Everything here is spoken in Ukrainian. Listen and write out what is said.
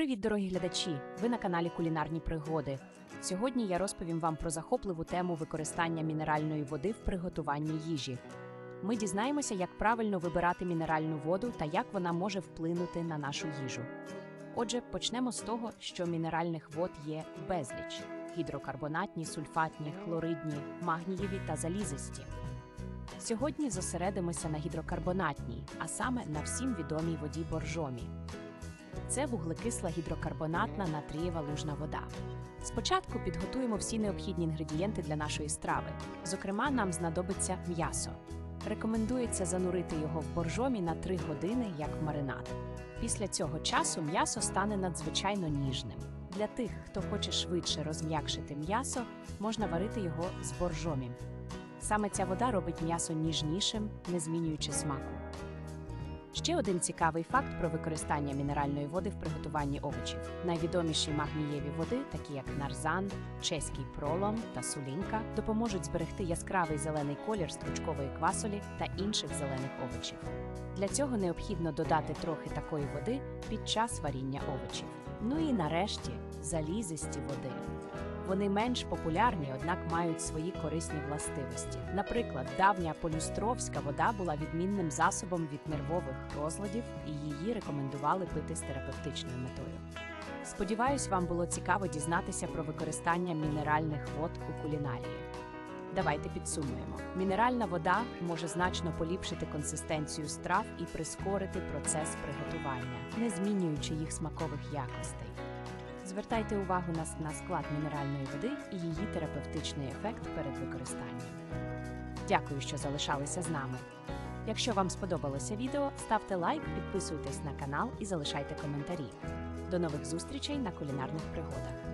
Привіт, дорогі глядачі! Ви на каналі Кулінарні Пригоди. Сьогодні я розповім вам про захопливу тему використання мінеральної води в приготуванні їжі. Ми дізнаємося, як правильно вибирати мінеральну воду та як вона може вплинути на нашу їжу. Отже, почнемо з того, що мінеральних вод є безліч: гідрокарбонатні, сульфатні, хлоридні, магнієві та залізисті. Сьогодні зосередимося на гідрокарбонатній, а саме на всім відомій воді боржомі. Це вуглекисла гідрокарбонатна натрієва лужна вода. Спочатку підготуємо всі необхідні інгредієнти для нашої страви. Зокрема, нам знадобиться м'ясо. Рекомендується занурити його в боржомі на 3 години як маринад. Після цього часу м'ясо стане надзвичайно ніжним. Для тих, хто хоче швидше розм'якшити м'ясо, можна варити його з боржомі. Саме ця вода робить м'ясо ніжнішим, не змінюючи смаку. Ще один цікавий факт про використання мінеральної води в приготуванні овочів. Найвідоміші магнієві води, такі як нарзан, чеський пролом та сулінка, допоможуть зберегти яскравий зелений колір стручкової квасолі та інших зелених овочів. Для цього необхідно додати трохи такої води під час варіння овочів. Ну і нарешті залізисті води. Вони менш популярні, однак мають свої корисні властивості. Наприклад, давня полюстровська вода була відмінним засобом від нервових розладів, і її рекомендували пити з терапевтичною метою. Сподіваюсь, вам було цікаво дізнатися про використання мінеральних вод у кулінарії. Давайте підсумуємо: мінеральна вода може значно поліпшити консистенцію страв і прискорити процес приготування, не змінюючи їх смакових якостей. Звертайте увагу на, на склад мінеральної води і її терапевтичний ефект перед використанням. Дякую, що залишалися з нами. Якщо вам сподобалося відео, ставте лайк, підписуйтесь на канал і залишайте коментарі. До нових зустрічей на кулінарних пригодах.